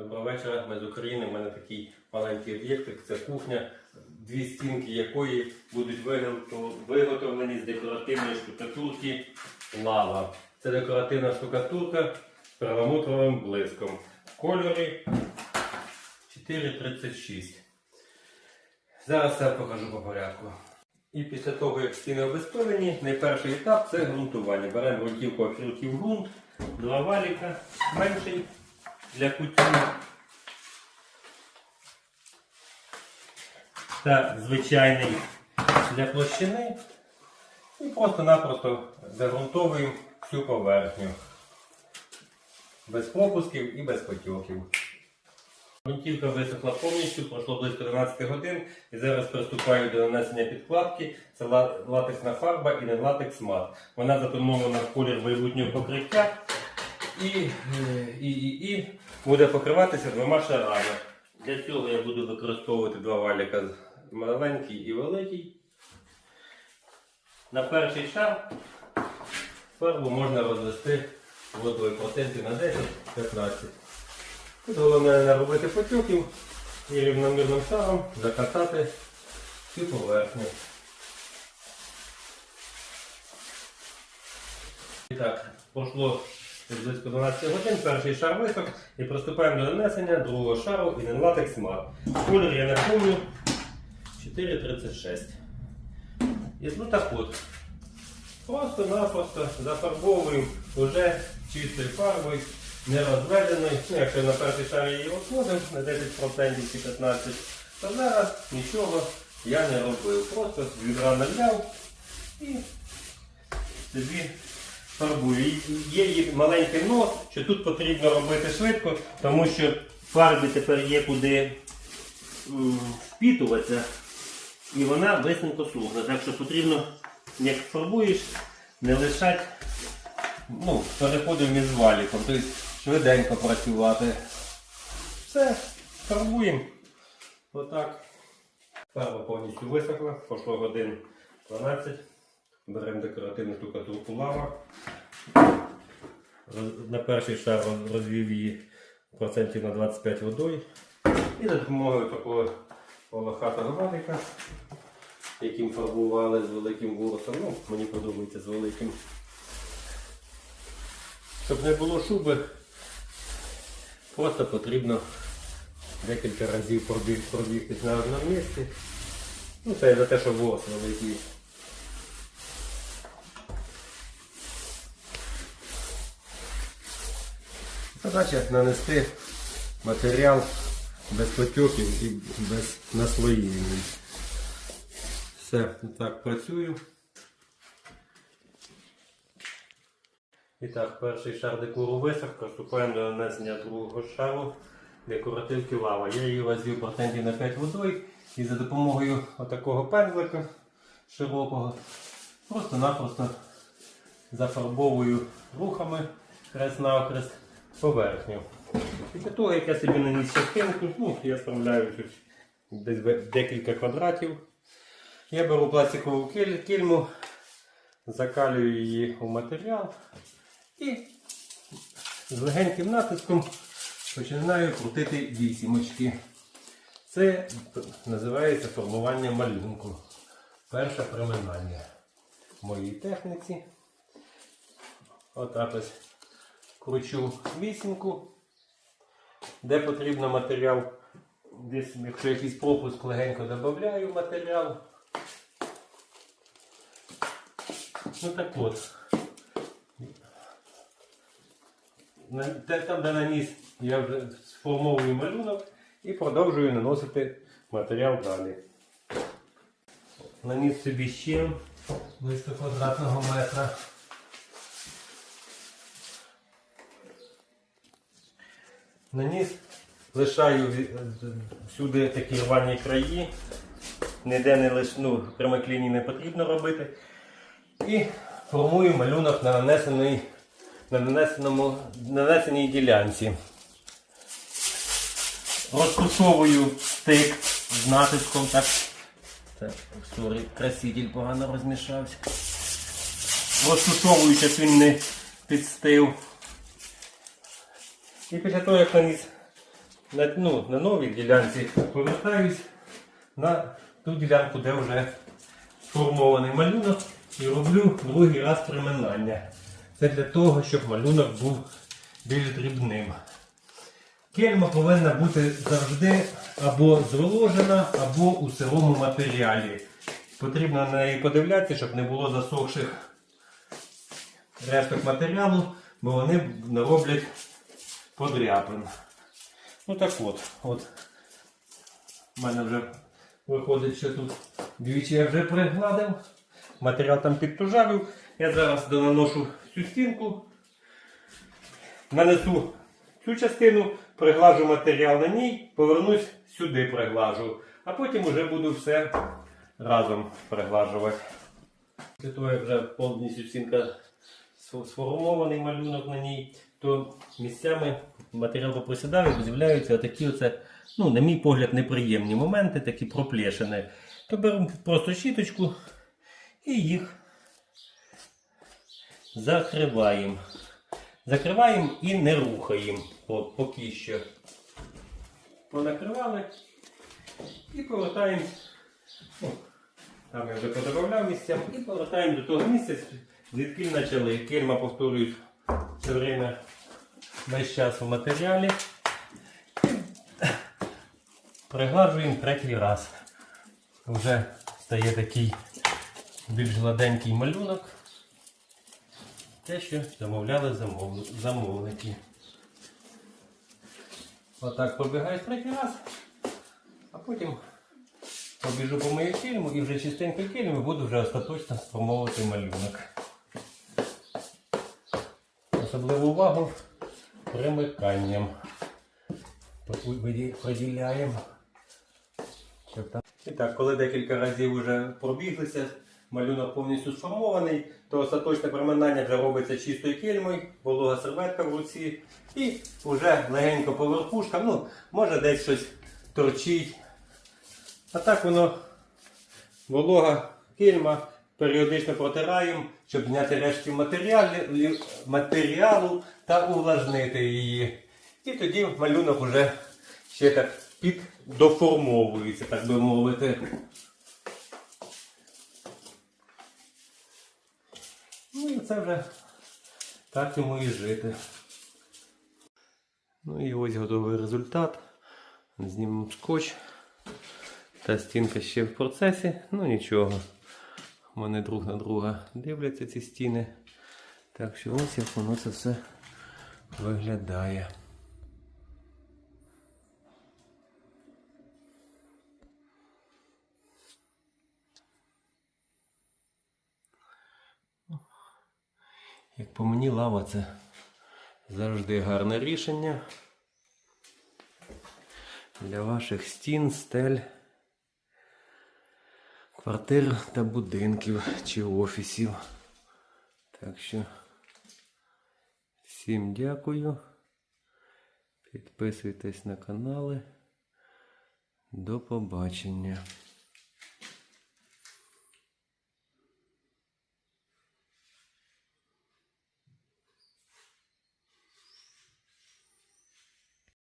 Доброго вечора, ми з України. У мене такий маленький об'єктик. Це кухня, дві стінки якої будуть виготовлені з декоративної штукатурки лава. Це декоративна штукатурка з перламутровим блиском. В кольорі 4,36. Зараз все покажу по порядку. І після того, як стіни обезпечені, найперший етап це ґрунтування. Беремо ґрунтівку окрутів ґрунт, два валіка, менший для кутю. Та звичайний для площини. І просто-напросто загрунтовуємо всю поверхню. Без пропусків і без потьоків. Грунтівка висохла повністю, пройшло близько 12 годин і зараз приступаю до нанесення підкладки. Це латексна фарба і не латекс мат. Вона затонована в колір майбутнього покриття і, е, і, і, і буде покриватися двома шарами. Для цього я буду використовувати два валіка маленький і великий. На перший шар фарбу можна розвести водою процентів на 10-15. Тут головне не робити потюків і рівномірним шаром закатати всю поверхню. І так, пройшло близько 12 годин, перший шар висох і приступаємо до нанесення другого шару і латекс мат. Колір я напомню 4,36. І ну так от. Просто-напросто зафарбовуємо вже чистою фарбою, не розведеною. Ну, якщо на перший шар її розводив на 10% чи 15%, то зараз нічого я не робив. Просто з відра наляв і собі фарбую. Є її маленький нос, що тут потрібно робити швидко, тому що фарбі тепер є куди м, впітуватися. І вона весненько сухне. Так що потрібно, як фарбуєш, не лишати ну, переходив між валіком, тобто швиденько працювати. Все, фарбуємо. Отак. Фарба повністю висохла, пройшло годин 12. Беремо декоративну штукатурку лава. На перший шар розвів її процентів на 25 водою. І за допомогою такого волохатого валіка, яким фарбували з великим ворсом, ну, мені подобається з великим. Щоб не було шуби, просто потрібно декілька разів пробігтись на одному місці. Ну, це за те, що ворс великий. Задача нанести матеріал без потьоків і без наслоєння. Все, так працюю. І так, перший шар декору висох, приступаємо до нанесення другого шару декоративки лава. Я її розвів процентів на 5 водою і за допомогою отакого пензлика широкого просто-напросто зафарбовую рухами хрест-навхрест поверхню. Після того, як я собі наніс частинку, ну, я справляю десь декілька квадратів. Я беру пластикову кільму, закалюю її у матеріал і з легеньким натиском починаю крутити вісімочки. Це називається формування малюнку. Перше приминання в моїй техніці. Отак ось кручу вісімку, де потрібно матеріал. Десь, якщо якийсь пропуск легенько додаю матеріал. Ну так от. Там, де наніс, я вже сформовую малюнок і продовжую наносити матеріал далі. Наніс собі ще близько квадратного метра. Наніс, лишаю всюди такі рвані краї, ніде не лиш, ну, ліній не потрібно робити. І формую малюнок на нанесений на нанесеному, нанесеній ділянці. Розтушовую стик з натиском. Так. Так, сорі, краситель погано розмішався. Розтушовую, щоб він не підстив. І після того, як наніс на, ну, на новій ділянці повертаюсь на ту ділянку, де вже сформований малюнок і роблю другий раз приминання. Це для того, щоб малюнок був більш дрібним. Кельма повинна бути завжди або зволожена, або у сирому матеріалі. Потрібно на неї подивлятися, щоб не було засохших решток матеріалу, бо вони нароблять подряпин. Ну так от, от. У мене вже виходить, що тут двічі я вже пригладив. Матеріал там підтужавив. Я зараз донаношу всю стінку. Нанесу цю частину, приглажу матеріал на ній, повернусь сюди приглажу. А потім вже буду все разом приглажувати. Після того, як вже повністю стінка сформований малюнок на ній, то місцями матеріал поприсідав і з'являються такі оце, ну, на мій погляд, неприємні моменти, такі проплешини. То беремо просто щіточку і їх закриваємо. Закриваємо і не рухаємо поки що. Понакривали і повертаємо. Ну, там я вже подобавляв місцям і повертаємо до того місця, звідки почали. Кельма повторюють все время весь час в матеріалі. Приглажуємо третій раз. Вже стає такий більш гладенький малюнок. Те, що замовляли замов- замовники. Отак побігаю третій раз, а потім побіжу по мою кільму і вже чистенько кільму буду вже остаточно сформовувати малюнок. Особливу увагу примиканням приділяємо. І так, коли декілька разів вже пробіглися, малюнок повністю сформований, то остаточне приминання вже робиться чистою кельмою, волога серветка в руці. І вже легенько по верхушкам, ну, може десь щось торчить. А так воно волога кельма, періодично протираємо, щоб зняти рештки матеріалу, та увлажнити її. І тоді малюнок вже ще так під доформовується, так би мовити. Ну і це вже так йому і жити. Ну і ось готовий результат. Знімемо скотч. Та стінка ще в процесі, ну нічого. Вони друг на друга дивляться ці стіни. Так що ось як воно це все виглядає. Як по мені лава це завжди гарне рішення для ваших стін, стель, квартир та будинків чи офісів. Так що всім дякую. Підписуйтесь на канали. До побачення.